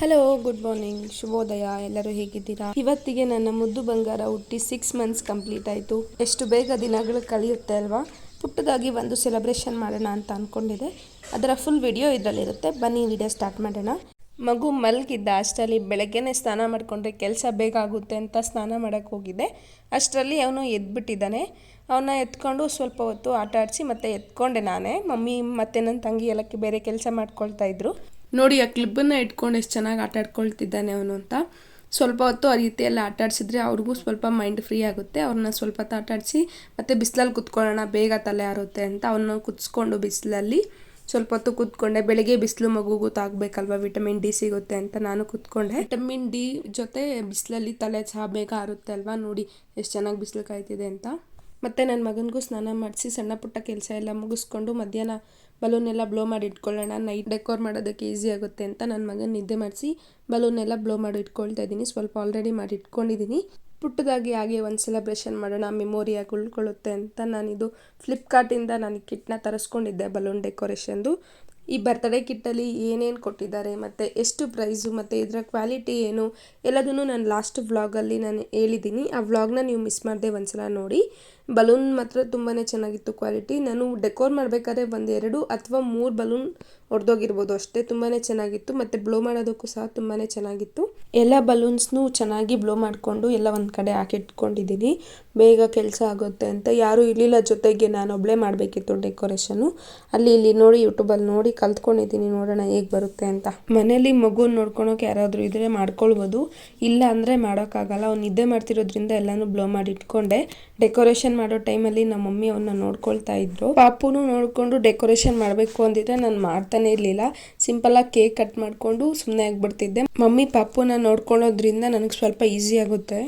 Hello good morning ಶುಭೋದಯ. ಎಲ್ಲರೂ ಹೇಗಿದ್ದೀರಾ? ಇವತ್ತಿಗೆ ನನ್ನ ಮುದ್ದು ಬಂಗಾರ ಹುಟ್ಟಿ ಸಿಕ್ಸ್ ಮಂತ್ಸ್ ಕಂಪ್ಲೀಟ್ ಆಯಿತು. ಎಷ್ಟು ಬೇಗ ದಿನಗಳು ಕಳೆಯುತ್ತೆ ಅಲ್ವಾ? ಪುಟ್ಟದಾಗಿ ಒಂದು ಸೆಲೆಬ್ರೇಷನ್ ಮಾಡೋಣ ಅಂತ ಅಂದ್ಕೊಂಡಿದ್ದೆ ಅದರ ಫುಲ್ ವಿಡಿಯೋ ಇದರಲ್ಲಿರುತ್ತೆ. ಬನ್ನಿ ವಿಡಿಯೋ ಸ್ಟಾರ್ಟ್ ಮಾಡೋಣ. ಮಗು ಮಲಗಿದ್ದ ಅಷ್ಟರಲ್ಲಿ ಬೆಳಗ್ಗೆನೇ ಸ್ನಾನ ಮಾಡಿಕೊಂಡ್ರೆ ಕೆಲಸ ಬೇಗ ಆಗುತ್ತೆ ಅಂತ ಸ್ನಾನ ಮಾಡೋಕ್ಕೆ ಹೋಗಿದ್ದೆ. ಅಷ್ಟರಲ್ಲಿ ಅವನು ಎದ್ಬಿಟ್ಟಿದ್ದಾನೆ. ಅವನ್ನ ಎತ್ಕೊಂಡು ಸ್ವಲ್ಪ ಹೊತ್ತು ಆಟ ಆಡಿಸಿ ಮತ್ತೆ ಎತ್ಕೊಂಡೆ ನಾನೇ. ಮಮ್ಮಿ ಮತ್ತೆ ನನ್ನ ತಂಗಿ ಎಲ್ಲಕ್ಕೆ ಬೇರೆ ಕೆಲಸ ಮಾಡ್ಕೊಳ್ತಾ ಇದ್ರು. ನೋಡಿ, ಆ ಕ್ಲಿಬ್ಬನ್ನು ಇಟ್ಕೊಂಡು ಎಷ್ಟು ಚೆನ್ನಾಗಿ ಆಟ ಆಡ್ಕೊಳ್ತಿದ್ದಾನೆ ಅವನು ಅಂತ. ಸ್ವಲ್ಪ ಹೊತ್ತು ಆ ರೀತಿಯಲ್ಲಿ ಆಟ ಆಡಿಸಿದ್ರೆ ಅವ್ರಿಗೂ ಸ್ವಲ್ಪ ಮೈಂಡ್ ಫ್ರೀ ಆಗುತ್ತೆ. ಅವ್ರನ್ನ ಸ್ವಲ್ಪ ಹೊತ್ತು ಆಟ ಆಡಿಸಿ, ಮತ್ತು ಬಿಸಿಲಲ್ಲಿ ಕುತ್ಕೊಳ್ಳೋಣ, ಬೇಗ ತಲೆ ಆರುತ್ತೆ ಅಂತ ಅವನ್ನ ಕುತ್ಸ್ಕೊಂಡು ಬಿಸಿಲಲ್ಲಿ. ಸ್ವಲ್ಪ ಹೊತ್ತು ಕೂತ್ಕೊಂಡೆ, ಬೆಳಿಗ್ಗೆ ಬಿಸಿಲು ಮಗುಗೂ ತಾಗಬೇಕಲ್ವ, ವಿಟಮಿನ್ ಡಿ ಸಿಗುತ್ತೆ ಅಂತ ನಾನು ಕೂತ್ಕೊಂಡೆ. ವಿಟಮಿನ್ ಡಿ ಜೊತೆ ಬಿಸಿಲಲ್ಲಿ ತಲೆ ಚಹಾ ಬೇಗ ಆರುತ್ತೆ ಅಲ್ವಾ ನೋಡಿ, ಎಷ್ಟು ಚೆನ್ನಾಗಿ ಬಿಸಿಲು ಕಾಯ್ತಿದೆ ಅಂತ. ಮತ್ತು ನನ್ನ ಮಗನಿಗೂ ಸ್ನಾನ ಮಾಡಿಸಿ ಸಣ್ಣ ಪುಟ್ಟ ಕೆಲಸ ಎಲ್ಲ ಮುಗಿಸ್ಕೊಂಡು ಮಧ್ಯಾಹ್ನ ಬಲೂನ್ ಎಲ್ಲ ಬ್ಲೋ ಮಾಡಿ ಇಟ್ಕೊಳ್ಳೋಣ. ನೈಟ್ ಡೆಕೋರ್ ಮಾಡೋದಕ್ಕೆ ಈಸಿ ಆಗುತ್ತೆ ಅಂತ ನನ್ನ ಮಗನ ನಿದ್ದೆ ಮಾಡಿಸಿ ಬಲೂನ್ ಎಲ್ಲ ಬ್ಲೋ ಮಾಡಿ ಇಟ್ಕೊಳ್ತಾ ಇದ್ದೀನಿ. ಸ್ವಲ್ಪ ಆಲ್ರೆಡಿ ಮಾಡಿ ಇಟ್ಕೊಂಡಿದ್ದೀನಿ. ಪುಟ್ಟದಾಗಿ ಹಾಗೆ ಒಂದು ಸೆಲೆಬ್ರೇಷನ್ ಮಾಡೋಣ ಮೆಮೋರಿಯಾಗಿ ಉಳ್ಕೊಳ್ಳುತ್ತೆ ಅಂತ ನಾನಿದು ಫ್ಲಿಪ್ಕಾರ್ಟಿಂದ ನಾನು ಕಿಟ್ನ ತರಿಸ್ಕೊಂಡಿದ್ದೆ ಬಲೂನ್ ಡೆಕೋರೇಷನ್ದು ಈ ಬರ್ತಡೇ ಕಿಟ್ಟಲ್ಲಿ ಏನೇನು ಕೊಟ್ಟಿದ್ದಾರೆ, ಮತ್ತು ಎಷ್ಟು ಪ್ರೈಸು ಮತ್ತು ಇದರ ಕ್ವಾಲಿಟಿ ಏನು, ಎಲ್ಲದನ್ನು ನಾನು ಲಾಸ್ಟ್ ವ್ಲಾಗಲ್ಲಿ ನಾನು ಹೇಳಿದ್ದೀನಿ. ಆ ವ್ಲಾಗ್ನ ನೀವು ಮಿಸ್ ಮಾಡದೆ ಒಂದ್ಸಲ ನೋಡಿ. ಬಲೂನ್ ಮಾತ್ರ ತುಂಬಾ ಚೆನ್ನಾಗಿತ್ತು ಕ್ವಾಲಿಟಿ ನಾನು ಡೆಕೋರ್ ಮಾಡಬೇಕಾದ್ರೆ ಒಂದೆರಡು ಅಥವಾ ಮೂರು ಬಲೂನ್ ಹೊಡೆದೋಗಿರ್ಬೋದು ಅಷ್ಟೇ. ತುಂಬಾ ಚೆನ್ನಾಗಿತ್ತು. ಮತ್ತು ಬ್ಲೋ ಮಾಡೋದಕ್ಕೂ ಸಹ ತುಂಬಾ ಚೆನ್ನಾಗಿತ್ತು. ಎಲ್ಲ ಬಲೂನ್ಸ್ನು ಚೆನ್ನಾಗಿ ಬ್ಲೋ ಮಾಡಿಕೊಂಡು ಎಲ್ಲ ಒಂದು ಕಡೆ ಹಾಕಿಟ್ಕೊಂಡಿದ್ದೀನಿ. ಬೇಗ ಕೆಲಸ ಆಗುತ್ತೆ ಅಂತ. ಯಾರೂ ಇರಲಿಲ್ಲ ಜೊತೆಗೆ ನಾನು ಒಬ್ಬಳೇ ಮಾಡಬೇಕಿತ್ತು ಡೆಕೋರೇಷನ್ನು ಅಲ್ಲಿ ಇಲ್ಲಿ ನೋಡಿ ಯೂಟ್ಯೂಬಲ್ಲಿ ನೋಡಿ ಕಲ್ತ್ಕೊಂಡಿದ್ದೀನಿ. ನೋಡೋಣ ಹೇಗೆ ಬರುತ್ತೆ ಅಂತ. ಮನೇಲಿ ಮಗು ನೋಡ್ಕೊಳೋಕೆ ಯಾರಾದರೂ ಇದ್ರೆ ಮಾಡ್ಕೊಳ್ಬೋದು. ಇಲ್ಲ ಅಂದರೆ ಮಾಡೋಕ್ಕಾಗಲ್ಲ. ಅವ್ನು ನಿದ್ದೆ ಮಾಡ್ತಿರೋದ್ರಿಂದ ಎಲ್ಲಾನು ಬ್ಲೋ ಮಾಡಿ ಇಟ್ಕೊಂಡೆ. ಡೆಕೋರೇಷನ್ ಮಾಡೋ ಟೈಮಲ್ಲಿ ನಮ್ಮ ಮಮ್ಮಿ ಅವನ್ನ ನೋಡ್ಕೊಳ್ತಾ ಇದ್ರು. ಪಾಪುನು ನೋಡ್ಕೊಂಡು ಡೆಕೋರೇಷನ್ ಮಾಡಬೇಕು ಅಂದಿದ್ರೆ ನಾನು ಮಾಡ್ತಾನೆ ಇರಲಿಲ್ಲ. ಸಿಂಪಲಾಗಿ ಕೇಕ್ ಕಟ್ ಮಾಡಿಕೊಂಡು ಸುಮ್ಮನೆ ಆಗಿಬಿಡ್ತಿದ್ದೆ. ಮಮ್ಮಿ ಪಾಪುನ ನೋಡ್ಕೊಳ್ಳೋದ್ರಿಂದ ನನಗೆ ಸ್ವಲ್ಪ ಈಸಿ ಆಗುತ್ತೆ.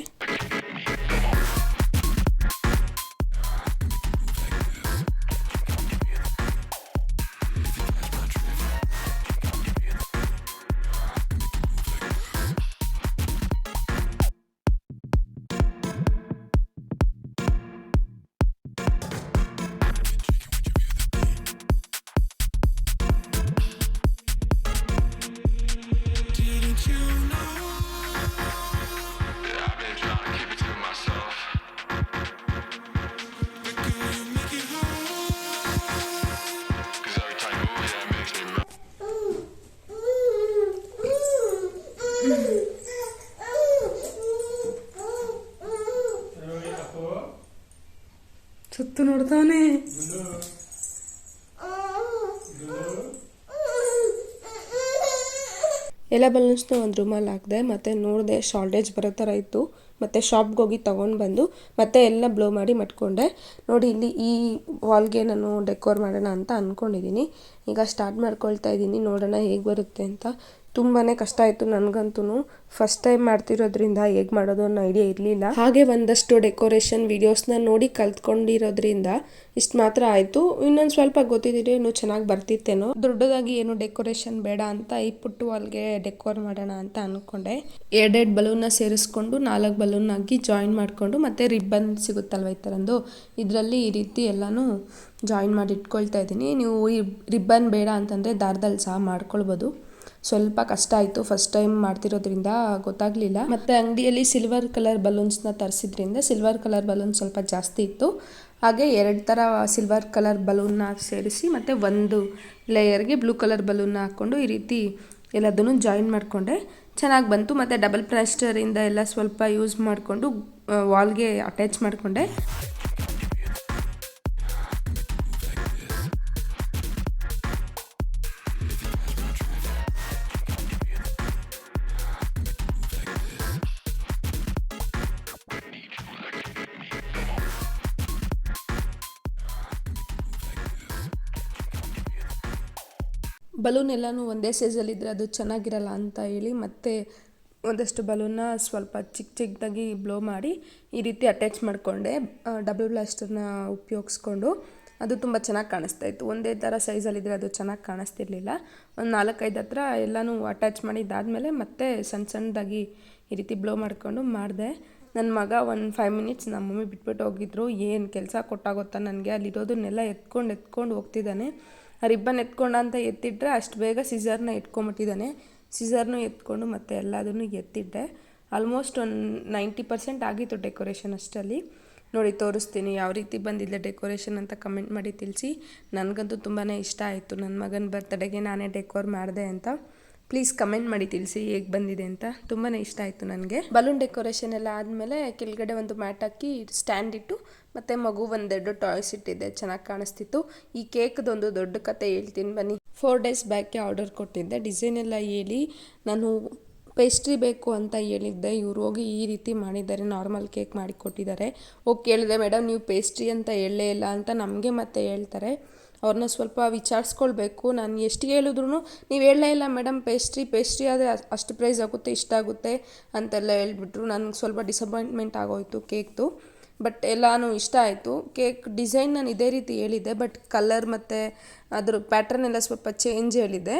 ಸುತ್ತು ನೋಡ್ತಾನೆ ಎಲ್ಲ ಬಲೂನ್ಸ್ನ ಒಂದು ರೂಮಲ್ಲಿ ಹಾಕಿದೆ, ಮತ್ತು ನೋಡಿದೆ ಶಾರ್ಟೇಜ್ ಬರೋ ಥರ ಇತ್ತು. ಮತ್ತು ಶಾಪ್ಗೆ ಹೋಗಿ ತೊಗೊಂಡು ಬಂದು, ಮತ್ತೆ ಎಲ್ಲ ಬ್ಲೋ ಮಾಡಿ ಮಟ್ಕೊಂಡೆ. ನೋಡಿ, ಇಲ್ಲಿ ಈ ವಾಲ್ಗೆ ನಾನು ಡೆಕೋರ್ ಮಾಡೋಣ ಅಂತ ಅಂದ್ಕೊಂಡಿದ್ದೀನಿ ಈಗ ಸ್ಟಾರ್ಟ್ ಮಾಡ್ಕೊಳ್ತಾ ಇದ್ದೀನಿ ನೋಡೋಣ ಹೇಗೆ ಬರುತ್ತೆ ಅಂತ. ತುಂಬಾ ಕಷ್ಟ ಆಯಿತು ನನಗಂತೂ ಫಸ್ಟ್ ಟೈಮ್ ಮಾಡ್ತಿರೋದ್ರಿಂದ ಹೇಗೆ ಮಾಡೋದು ಅನ್ನೋ ಐಡಿಯಾ ಇರಲಿಲ್ಲ. ಹಾಗೆ ಒಂದಷ್ಟು ಡೆಕೋರೇಷನ್ ವೀಡಿಯೋಸ್ನ ನೋಡಿ ಕಲ್ತ್ಕೊಂಡಿರೋದ್ರಿಂದ ಇಷ್ಟು ಮಾತ್ರ ಆಯಿತು. ಇನ್ನೊಂದು ಸ್ವಲ್ಪ ಗೊತ್ತಿದ್ದೀರಿ ಇನ್ನೂ ಚೆನ್ನಾಗಿ ಬರ್ತಿತ್ತೇನೋ. ದೊಡ್ಡದಾಗಿ ಏನು ಡೆಕೋರೇಷನ್ ಬೇಡ ಅಂತ ಈ ಪುಟ್ಟು ವಾಲ್ಗೆ ಡೆಕೋರ್ ಮಾಡೋಣ ಅಂತ ಅಂದ್ಕೊಂಡೆ ಎರಡೆರಡು ಬಲೂನ್ನ ಸೇರಿಸ್ಕೊಂಡು ನಾಲ್ಕು ಬಲೂನ್ ಹಾಕಿ ಜಾಯಿನ್ ಮಾಡಿಕೊಂಡು ಮತ್ತು ರಿಬ್ಬನ್ ಸಿಗುತ್ತಲ್ವ ಈ ಥರಂದು ಇದರಲ್ಲಿ ಈ ರೀತಿ ಎಲ್ಲನೂ ಜಾಯಿನ್ ಮಾಡಿ ಇಟ್ಕೊಳ್ತಾ ಇದ್ದೀನಿ. ನೀವು ರಿಬ್ಬನ್ ಬೇಡ ಅಂತಂದರೆ ದಾರದಲ್ಲಿ ಸಹ ಮಾಡ್ಕೊಳ್ಬೋದು. ಸ್ವಲ್ಪ ಕಷ್ಟ ಆಯಿತು ಫಸ್ಟ್ ಟೈಮ್ ಮಾಡ್ತಿರೋದ್ರಿಂದ ಗೊತ್ತಾಗಲಿಲ್ಲ. ಮತ್ತು ಅಂಗಡಿಯಲ್ಲಿ ಸಿಲ್ವರ್ ಕಲರ್ ಬಲೂನ್ಸ್ನ ತರಿಸಿದ್ರಿಂದ ಸಿಲ್ವರ್ ಕಲರ್ ಬಲೂನ್ ಸ್ವಲ್ಪ ಜಾಸ್ತಿ ಇತ್ತು. ಹಾಗೆ ಎರಡು ಥರ ಸಿಲ್ವರ್ ಕಲರ್ ಬಲೂನ್ನ ಸೇರಿಸಿ ಮತ್ತು ಒಂದು ಲೇಯರ್ಗೆ ಬ್ಲೂ ಕಲರ್ ಬಲೂನ್ನ ಹಾಕ್ಕೊಂಡು ಈ ರೀತಿ ಎಲ್ಲದನ್ನು ಜಾಯಿನ್ ಮಾಡಿಕೊಂಡೆ ಚೆನ್ನಾಗಿ ಬಂತು. ಮತ್ತು ಡಬಲ್ ಪ್ಲಾಸ್ಟರಿಂದ ಎಲ್ಲ ಸ್ವಲ್ಪ ಯೂಸ್ ಮಾಡಿಕೊಂಡು ವಾಲ್ಗೆ ಅಟ್ಯಾಚ್ ಮಾಡಿಕೊಂಡೆ ಬಲೂನ್ ಎಲ್ಲನೂ ಒಂದೇ ಸೈಜಲ್ಲಿದ್ದರೆ ಅದು ಚೆನ್ನಾಗಿರಲ್ಲ ಅಂತ ಹೇಳಿ ಮತ್ತೆ ಒಂದಷ್ಟು ಬಲೂನ್ನ ಸ್ವಲ್ಪ ಚಿಕ್ಕ ಚಿಕ್ಕದಾಗಿ ಬ್ಲೋ ಮಾಡಿ ಈ ರೀತಿ ಅಟ್ಯಾಚ್ ಮಾಡಿಕೊಂಡೆ ಡಬಲ್ ಬ್ಲಾಸ್ಟರ್ನ ಉಪಯೋಗಿಸ್ಕೊಂಡು. ಅದು ತುಂಬ ಚೆನ್ನಾಗಿ ಕಾಣಿಸ್ತಾ ಇತ್ತು. ಒಂದೇ ಥರ ಸೈಜಲ್ಲಿದ್ದರೆ ಅದು ಚೆನ್ನಾಗಿ ಕಾಣಿಸ್ತಿರ್ಲಿಲ್ಲ. ಒಂದು ನಾಲ್ಕೈದು ಹತ್ರ ಎಲ್ಲನೂ ಅಟ್ಯಾಚ್ ಮಾಡಿದ್ದಾದಮೇಲೆ ಮತ್ತೆ ಸಣ್ಣ ಸಣ್ಣದಾಗಿ ಈ ರೀತಿ ಬ್ಲೋ ಮಾಡಿಕೊಂಡು ಮಾಡಿದೆ. ನನ್ನ ಮಗ ಒಂದು ಫೈವ್ ಮಿನಿಟ್ಸ್ ನಮ್ಮ ಮಮ್ಮಿ ಬಿಟ್ಬಿಟ್ಟು ಹೋಗಿದ್ರು. ಏನು ಕೆಲಸ ಕೊಟ್ಟಾಗುತ್ತಾ ನನಗೆ? ಅಲ್ಲಿರೋದನ್ನೆಲ್ಲ ಎತ್ಕೊಂಡು ಎತ್ಕೊಂಡು ಹೋಗ್ತಿದ್ದಾನೆ. ರಿಬ್ಬನ್ ಎತ್ಕೊಂಡ ಅಂತ ಎತ್ತಿಟ್ರೆ ಅಷ್ಟು ಬೇಗ ಸಿಸರ್ನ ಇಟ್ಕೊಂಬಿಟ್ಟಿದ್ದಾನೆ ಸಿಸರ್ನು ಎತ್ಕೊಂಡು ಮತ್ತೆ ಎಲ್ಲದನ್ನು ಎತ್ತಿಟ್ಟೆ ಆಲ್ಮೋಸ್ಟ್ ಒಂದು ನೈಂಟಿ ಪರ್ಸೆಂಟ್ ಆಗಿತ್ತು ಡೆಕೋರೇಷನ್ ಅಷ್ಟರಲ್ಲಿ. ನೋಡಿ, ತೋರಿಸ್ತೀನಿ. ಯಾವ ರೀತಿ ಬಂದಿದೆ ಡೆಕೋರೇಷನ್ ಅಂತ ಕಮೆಂಟ್ ಮಾಡಿ ತಿಳಿಸಿ. ನನಗಂತೂ ತುಂಬಾ ಇಷ್ಟ ಆಯಿತು. ನನ್ನ ಮಗನ ಬರ್ತಡೆಗೆ ನಾನೇ ಡೆಕೋರ್ ಮಾಡಿದೆ ಅಂತ. ಪ್ಲೀಸ್ ಕಮೆಂಟ್ ಮಾಡಿ ತಿಳಿಸಿ ಹೇಗೆ ಬಂದಿದೆ ಅಂತ. ತುಂಬಾ ಇಷ್ಟ ಆಯಿತು ನನಗೆ. ಬಲೂನ್ ಡೆಕೋರೇಷನ್ ಎಲ್ಲ ಆದಮೇಲೆ ಕೆಳಗಡೆ ಒಂದು ಮ್ಯಾಟ್ ಹಾಕಿ ಸ್ಟ್ಯಾಂಡ್ ಇಟ್ಟು, ಮತ್ತು ಮಗು ಒಂದೆರಡು ಟಾಯ್ಸ್ ಇಟ್ಟಿದ್ದೆ ಚೆನ್ನಾಗಿ ಕಾಣಿಸ್ತಿತ್ತು. ಈ ಕೇಕ್ದೊಂದು ದೊಡ್ಡ ಕತೆ ಹೇಳ್ತೀನಿ ಬನ್ನಿ. ಫೋರ್ ಡೇಸ್ ಬ್ಯಾಕೆ ಆರ್ಡರ್ ಕೊಟ್ಟಿದ್ದೆ. ಡಿಸೈನ್ ಎಲ್ಲ ಹೇಳಿ, ನಾನು ಪೇಸ್ಟ್ರಿ ಬೇಕು ಅಂತ ಹೇಳಿದ್ದೆ. ಇವ್ರು ಹೋಗಿ ಈ ರೀತಿ ಮಾಡಿದ್ದಾರೆ ನಾರ್ಮಲ್ ಕೇಕ್ ಮಾಡಿ ಕೊಟ್ಟಿದ್ದಾರೆ. ಹೋಗಿ ಕೇಳಿದೆ, ಮೇಡಮ್, ನೀವು ಪೇಸ್ಟ್ರಿ ಅಂತ ಹೇಳಲೇ ಇಲ್ಲ ಅಂತ ನಮಗೆ ಮತ್ತೆ ಹೇಳ್ತಾರೆ. ಅವ್ರನ್ನ ಸ್ವಲ್ಪ ವಿಚಾರಿಸ್ಕೊಳ್ಬೇಕು. ನಾನು ಎಷ್ಟು ಹೇಳಿದ್ರು ನೀವು ಹೇಳಲೇ ಇಲ್ಲ ಮೇಡಮ್ ಪೇಸ್ಟ್ರಿ ಪೇಸ್ಟ್ರಿ ಆದರೆ ಅಷ್ಟು ಪ್ರೈಸ್ ಆಗುತ್ತೆ, ಇಷ್ಟ ಆಗುತ್ತೆ ಅಂತೆಲ್ಲ ಹೇಳ್ಬಿಟ್ರು. ನನಗೆ ಸ್ವಲ್ಪ ಡಿಸಪಾಯಿಂಟ್ಮೆಂಟ್ ಆಗೋಯಿತು ಕೇಕ್ದು. ಬಟ್ ಎಲ್ಲಾನು ಇಷ್ಟ ಆಯಿತು. ಕೇಕ್ ಡಿಸೈನ್ ನಾನು ಇದೇ ರೀತಿ ಹೇಳಿದ್ದೆ, ಬಟ್ ಕಲರ್ ಮತ್ತು ಅದ್ರ ಪ್ಯಾಟ್ರನ್ ಎಲ್ಲ ಸ್ವಲ್ಪ ಚೇಂಜ್ ಹೇಳಿದ್ದೆ.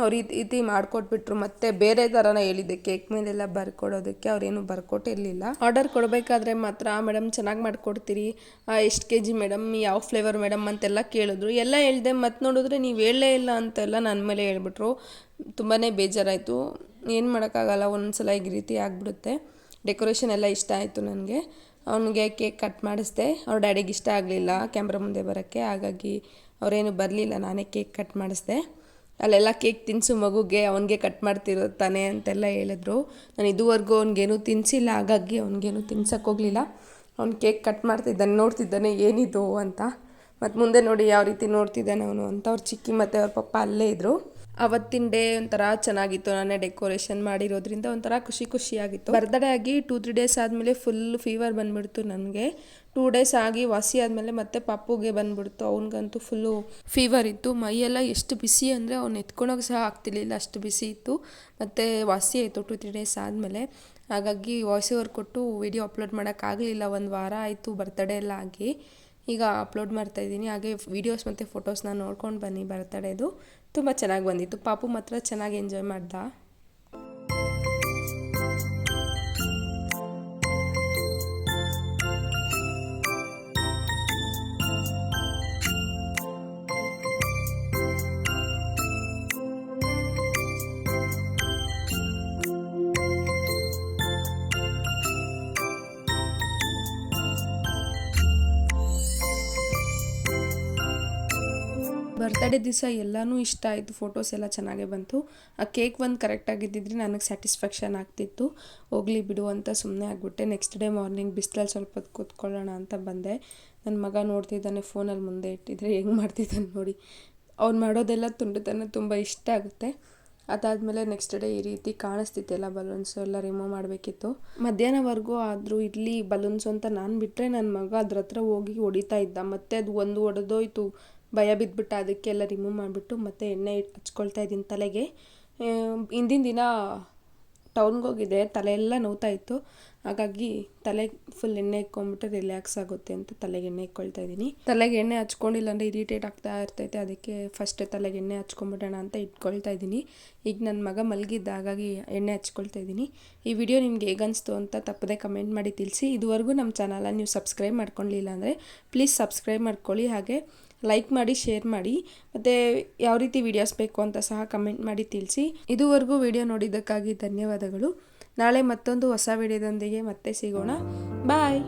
ಅವ್ರು ಈ ರೀತಿ ಮಾಡಿಕೊಟ್ಬಿಟ್ರು. ಮತ್ತೆ ಬೇರೆ ಥರನ ಹೇಳಿದ್ದೆ. ಕೇಕ್ ಮೇಲೆಲ್ಲ ಬರ್ಕೊಡೋದಕ್ಕೆ ಅವ್ರೇನು ಬರ್ಕೊಟ್ಟಿರಲಿಲ್ಲ. ಆರ್ಡರ್ ಕೊಡಬೇಕಾದ್ರೆ ಮಾತ್ರ ಮೇಡಮ್ ಚೆನ್ನಾಗಿ ಮಾಡಿಕೊಡ್ತೀರಿ. ಎಷ್ಟು ಕೆ ಜಿ ಮೇಡಮ್, ಯಾವ ಫ್ಲೇವರ್ ಮೇಡಮ್? ಅಂತೆಲ್ಲ ಕೇಳಿದ್ರು. ಎಲ್ಲ ಹೇಳಿದೆ ಮತ್ತೆ ನೋಡಿದ್ರೆ ನೀವು ಹೇಳಲೇ ಇಲ್ಲ ಅಂತೆಲ್ಲ ನನ್ನ ಮೇಲೆ ಹೇಳ್ಬಿಟ್ರು. ತುಂಬಾ ಬೇಜಾರಾಯಿತು. ಏನು ಮಾಡೋಕ್ಕಾಗಲ್ಲ ಒಂದೊಂದ್ಸಲ ಈ ರೀತಿ ಆಗಿಬಿಡುತ್ತೆ. ಡೆಕೋರೇಷನ್ ಎಲ್ಲ ಇಷ್ಟ ಆಯಿತು ನನಗೆ. ಅವನಿಗೆ ಕೇಕ್ ಕಟ್ ಮಾಡಿಸ್ದೆ. ಅವ್ರ ಡ್ಯಾಡಿಗೆ ಇಷ್ಟ ಆಗಲಿಲ್ಲ, ಕ್ಯಾಮ್ರಾ ಮುಂದೆ ಬರೋಕ್ಕೆ. ಹಾಗಾಗಿ ಅವರೇನು ಬರಲಿಲ್ಲ, ನಾನೇ ಕೇಕ್ ಕಟ್ ಮಾಡಿಸ್ದೆ. ಅಲ್ಲೆಲ್ಲ ಕೇಕ್ ತಿನ್ಸು ಮಗುಗೆ, ಅವನಿಗೆ ಕಟ್ ಮಾಡ್ತಿರೋ ತಾನೆ ಅಂತೆಲ್ಲ ಹೇಳಿದ್ರು. ನಾನು ಇದುವರೆಗೂ ಅವ್ನಿಗೇನು ತಿನ್ನಿಸಿಲ್ಲ ಹಾಗಾಗಿ ಅವ್ನಿಗೇನು ತಿನ್ಸಕ್ಕೆ ಹೋಗಲಿಲ್ಲ. ಅವ್ನು ಕೇಕ್ ಕಟ್ ಮಾಡ್ತಿದ್ದಾನೆ, ನೋಡ್ತಿದ್ದಾನೆ ಏನಿದು ಅಂತ. ಮತ್ತು ಮುಂದೆ ನೋಡಿ ಯಾವ ರೀತಿ ನೋಡ್ತಿದ್ದಾನೆ ಅವನು ಅಂತ. ಅವ್ರ ಚಿಕ್ಕಿ ಮತ್ತು ಅವ್ರ ಪಪ್ಪ ಅಲ್ಲೇ ಇದ್ದರು ಅವತ್ತಿನ ಡೇ ಒಂಥರ ಚೆನ್ನಾಗಿತ್ತು, ನಾನೇ ಡೆಕೋರೇಷನ್ ಮಾಡಿರೋದ್ರಿಂದ ಒಂಥರ ಖುಷಿ ಖುಷಿಯಾಗಿತ್ತು. ಬರ್ತಡೇ ಆಗಿ ಟೂ ತ್ರೀ ಡೇಸ್ ಆದಮೇಲೆ ಫುಲ್ ಫೀವರ್ ಬಂದ್ಬಿಡ್ತು ನನಗೆ. ಟೂ ಡೇಸ್ ಆಗಿ ವಾಸಿ ಆದಮೇಲೆ ಮತ್ತೆ ಪಪ್ಪುಗೆ ಬಂದ್ಬಿಡ್ತು. ಅವನಿಗಂತೂ ಫುಲ್ಲು ಫೀವರ್ ಇತ್ತು. ಮೈಯೆಲ್ಲ ಎಷ್ಟು ಬಿಸಿ ಅಂದರೆ ಅವ್ನು ಎತ್ಕೊಳಕ್ಕೆ ಸಹ ಆಗ್ತಿರ್ಲಿಲ್ಲ. ಅಷ್ಟು ಬಿಸಿ ಇತ್ತು. ಮತ್ತು ವಾಸಿ ಆಯಿತು ಟು ತ್ರೀ ಡೇಸ್ ಆದಮೇಲೆ. ಹಾಗಾಗಿ ವಾಯ್ಸ್ ಓವರ್ ಕೊಟ್ಟು ವಿಡಿಯೋ ಅಪ್ಲೋಡ್ ಮಾಡೋಕ್ಕಾಗಲಿಲ್ಲ ಒಂದು ವಾರ ಆಯಿತು ಬರ್ತಡೇ ಎಲ್ಲ ಆಗಿ. ಈಗ ಅಪ್ಲೋಡ್ ಮಾಡ್ತಾ ಇದ್ದೀನಿ. ಹಾಗೆ ವೀಡಿಯೋಸ್ ಮತ್ತು ಫೋಟೋಸ್ನ ನೋಡ್ಕೊಂಡು ಬನ್ನಿ ಬರ್ತಡೇದು ತುಂಬ ಚೆನ್ನಾಗಿ ಬಂದಿತ್ತು. ಪಾಪು ಮಾತ್ರ ಚೆನ್ನಾಗಿ ಎಂಜಾಯ್ ಮಾಡ್ದ. ಬರ್ತ್ಡೇ ದಿವಸ ಎಲ್ಲನೂ ಇಷ್ಟ ಆಯಿತು. ಫೋಟೋಸ್ ಎಲ್ಲ ಚೆನ್ನಾಗೇ ಬಂತು. ಆ ಕೇಕ್ ಒಂದು ಕರೆಕ್ಟಾಗಿದ್ದಿದ್ರೆ ನನಗೆ ಸ್ಯಾಟಿಸ್ಫ್ಯಾಕ್ಷನ್ ಆಗ್ತಿತ್ತು. ಹೋಗಲಿ ಬಿಡು ಅಂತ ಸುಮ್ಮನೆ ಆಗಿಬಿಟ್ಟೆ. ನೆಕ್ಸ್ಟ್ ಡೇ ಮಾರ್ನಿಂಗ್ ಬಿಸಿಲಲ್ಲಿ ಸ್ವಲ್ಪ ಹೊತ್ತು ಕೂತ್ಕೊಳ್ಳೋಣ ಅಂತ ಬಂದೆ. ನನ್ನ ಮಗ ನೋಡ್ತಿದ್ದಾನೆ ಫೋನಲ್ಲಿ ಮುಂದೆ ಇಟ್ಟಿದ್ರೆ ಹೆಂಗೆ ಮಾಡ್ತಿದ್ದಾನೆ ನೋಡಿ. ಅವ್ನು ಮಾಡೋದೆಲ್ಲ ತುಂಡುತನ ತುಂಬ ಇಷ್ಟ ಆಗುತ್ತೆ. ಅದಾದಮೇಲೆ ನೆಕ್ಸ್ಟ್ ಡೇ ಈ ರೀತಿ ಕಾಣಿಸ್ತಿತ್ತೆಲ್ಲ ಬಲೂನ್ಸ್ ಎಲ್ಲ ರಿಮೂವ್ ಮಾಡಬೇಕಿತ್ತು. ಮಧ್ಯಾಹ್ನವರೆಗೂ ಆದರೂ ಇರಲಿ ಬಲೂನ್ಸ್ ಅಂತ ನಾನು ಬಿಟ್ಟರೆ ನನ್ನ ಮಗ ಅದ್ರ ಹತ್ರ ಹೋಗಿ ಹೊಡಿತಾ ಇದ್ದ. ಮತ್ತೆ ಅದು ಒಂದು ಒಡೆದೋಯ್ತು. ಭಯ ಬಿದ್ದುಬಿಟ್ಟು ಅದಕ್ಕೆಲ್ಲ ರಿಮೂವ್ ಮಾಡಿಬಿಟ್ಟು ಮತ್ತೆ ಎಣ್ಣೆ ಹಚ್ಕೊಳ್ತಾ ಇದ್ದೀನಿ ತಲೆಗೆ. ಹಿಂದಿನ ದಿನ ಟೌನ್ಗೆ ಹೋಗಿದ್ದೆ ತಲೆ ಎಲ್ಲ ನೋವ್ತಾ ಇತ್ತು. ಹಾಗಾಗಿ ತಲೆಗೆ ಫುಲ್ ಎಣ್ಣೆ ಇಕ್ಕೊಂಬಿಟ್ಟು ರಿಲ್ಯಾಕ್ಸ್ ಆಗುತ್ತೆ ಅಂತ ತಲೆಗೆ ಎಣ್ಣೆ ಇಕ್ಕೊಳ್ತಾ ಇದ್ದೀನಿ. ತಲೆಗೆ ಎಣ್ಣೆ ಹಚ್ಕೊಂಡಿಲ್ಲ ಅಂದರೆ ಇರಿಟೇಟ್ ಆಗ್ತಾ ಇರ್ತೈತೆ, ಅದಕ್ಕೆ ಫಸ್ಟ್ ತಲೆಗೆ ಎಣ್ಣೆ ಹಚ್ಕೊಂಬಿಡೋಣ ಅಂತ ಇಟ್ಕೊಳ್ತಾ ಇದ್ದೀನಿ. ಈಗ ನನ್ನ ಮಗ ಮಲಗಿದ್ದ, ಹಾಗಾಗಿ ಎಣ್ಣೆ ಹಚ್ಕೊಳ್ತಾ ಇದ್ದೀನಿ. ಈ ವಿಡಿಯೋ ನಿಮ್ಗೆ ಹೇಗನ್ನಿಸ್ತು ಅಂತ ತಪ್ಪದೆ ಕಮೆಂಟ್ ಮಾಡಿ ತಿಳಿಸಿ. ಇದುವರೆಗೂ ನಮ್ಮ ಚಾನಲ ನೀವು ಸಬ್ಸ್ಕ್ರೈಬ್ ಮಾಡ್ಕೊಳ್ಳಿಲ್ಲ ಅಂದರೆ ಪ್ಲೀಸ್ ಸಬ್ಸ್ಕ್ರೈಬ್ ಮಾಡ್ಕೊಳ್ಳಿ, ಹಾಗೆ ಲೈಕ್ ಮಾಡಿ ಶೇರ್ ಮಾಡಿ, ಮತ್ತು ಯಾವ ರೀತಿ ವಿಡಿಯೋಸ್ ಬೇಕು ಅಂತ ಸಹ ಕಮೆಂಟ್ ಮಾಡಿ ತಿಳಿಸಿ. ಇದುವರೆಗೂ ವಿಡಿಯೋ ನೋಡಿದ್ದಕ್ಕಾಗಿ ಧನ್ಯವಾದಗಳು. ನಾಳೆ ಮತ್ತೊಂದು ಹೊಸ ವಿಡಿಯೋದೊಂದಿಗೆ ಮತ್ತೆ ಸಿಗೋಣ. ಬಾಯ್